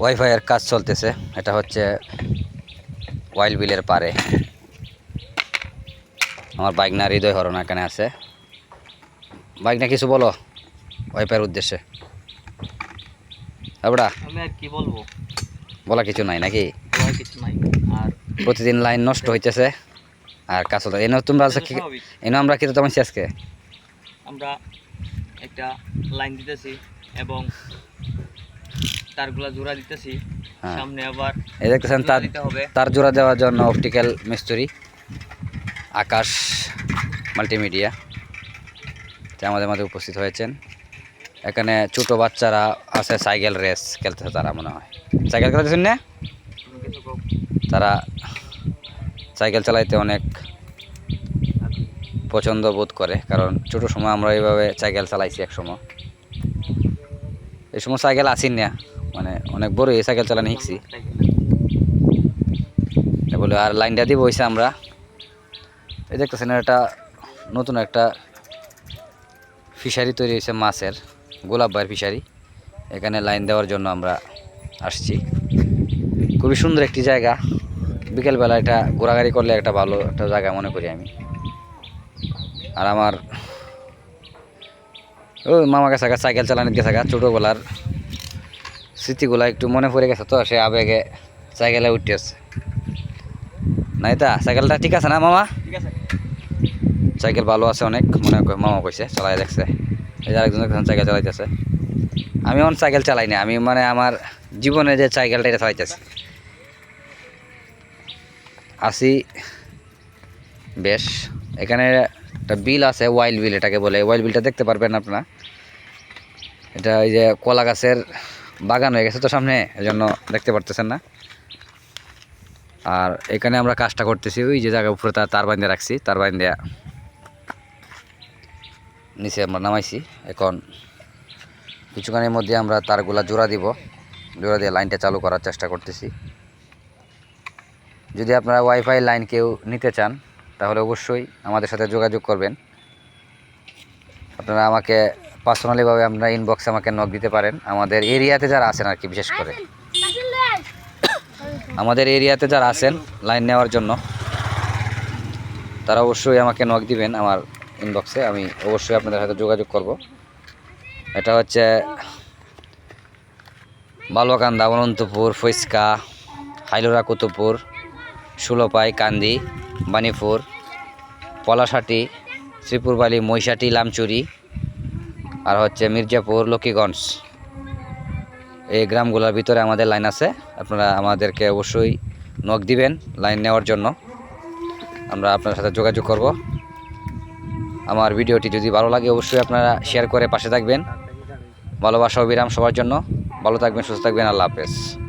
ওয়াইফাইয়ের কাজ চলতেছে। এটা হচ্ছে ওয়াইল বিলের পারে। আমার বাইক না হৃদয় হরণ এখানে আছে। বাইক না কিছু বলো? ওয়াইফাইয়ের উদ্দেশ্যে। এবড়া আমি আর কি বলব? বলা কিছু নাই নাকি? কিছু নাই। আর প্রতিদিন লাইন নষ্ট হইতেছে। আর কাজ চলতে এনে তোমরা। এনে আমরা কিন্তু তেমন আজকে? আমরা একটা লাইন দিতেছি এবং তারগুলা জোড়া দিতেছি। হ্যাঁ। সামনে আবার এই দেখতেছেন তার তার জোড়া দেওয়ার জন্য অপটিক্যাল মিস্ত্রি। আকাশ মাল্টিমিডিয়া। যে আমাদের মাঝে উপস্থিত হয়েছেন। এখানে ছোটো বাচ্চারা আছে সাইকেল রেস খেলতেছে তারা মনে হয়। সাইকেল খেলতেছেন না। তারা সাইকেল চালাইতে অনেক পছন্দ বোধ করে কারণ ছোটো সময় আমরা এইভাবে সাইকেল চালাইছি এক সময়। এই সময় সাইকেল আসিন না। মানে অনেক বড় এই সাইকেল চালানো শিখছি। বলে, আর লাইনটা দিব হয়েছে আমরা। এই দেখতেছেন, এটা নতুন একটা ফিশারি তৈরি হয়েছে মাছের, গোলাপ ভাইয়ের ফিশারি। এখানে লাইন দেওয়ার জন্য আমরা আসছি। খুবই সুন্দর একটি জায়গা। বিকেলবেলা এটা ঘোরাঘুরি করলে একটা ভালো একটা জায়গা মনে করি আমি। আর আমার ও মামা গেছে সাইকেল চালানোর গেছে ছোটোবেলার স্মৃতিগুলা একটু মনে পড়ে গেছে তো সে আবেগে সাইকেলে উঠতে আসছে। নাই তা সাইকেলটা ঠিক আছে না মামা? সাইকেল ভালো আছে অনেক মনে মামা কইছে চালাই দেখছে। এই আরেকজন সাইকেল চালাইতেছে। আমি অন সাইকেল চালাই না আমি মানে আমার জীবনে যে সাইকেলটা এটা চালাইতেছি। আসি বেশ এখানে একটা বিল আছে ওয়াইল্ড বিল এটাকে বলে ওয়াইল্ড বিলটা দেখতে পারবেন আপনারা। এটা এই যে কলা গাছের বাগান হয়ে গেছে তো সামনে, এজন্য দেখতে পারতেছেন না। আর এখানে আমরা কাজটা করতেছি, ওই যে জায়গা উপরে তার তার বান্ধে রাখছি, তার বান্ধে নিচে আমরা নামাইছি। এখন কিছুক্ষণের মধ্যে আমরা তারগুলা জোড়া দিব, জোড়া দিয়ে লাইনটা চালু করার চেষ্টা করতেছি। যদি আপনারা ওয়াইফাই লাইন কেউ নিতে চান, তাহলে অবশ্যই আমাদের সাথে যোগাযোগ করবেন। আপনারা আমাকে পার্সোনালিভাবে আপনারা ইনবক্সে আমাকে নক দিতে পারেন। আমাদের এরিয়াতে যারা আছেন আর কি বিশেষ করে। আমাদের এরিয়াতে যারা আছেন লাইন নেওয়ার জন্য তারা অবশ্যই আমাকে নক দিবেন আমার ইনবক্সে আমি অবশ্যই আপনাদের সাথে যোগাযোগ করব। এটা হচ্ছে বালুকান্দা অনন্তপুর ফৈসকা হাইলোরা কুতুপুর সুলোপাই কান্দি বানিপুর পলাশাটি শ্রীপুরবালি মৈশাটি লামচুরি আর হচ্ছে মির্জাপুর, লক্ষ্মীগঞ্জ। এই গ্রামগুলোর ভিতরে আমাদের লাইন আছে। আপনারা আমাদেরকে অবশ্যই নখ দিবেন লাইন নেওয়ার জন্য। আমরা আপনার সাথে যোগাযোগ করব। আমার ভিডিওটি যদি ভালো লাগে, অবশ্যই আপনারা শেয়ার করে পাশে থাকবেন। ভালোবাসা বিরাম সবার জন্য। ভালো থাকবেন, সুস্থ থাকবেন। আল্লাহ হাফেজ।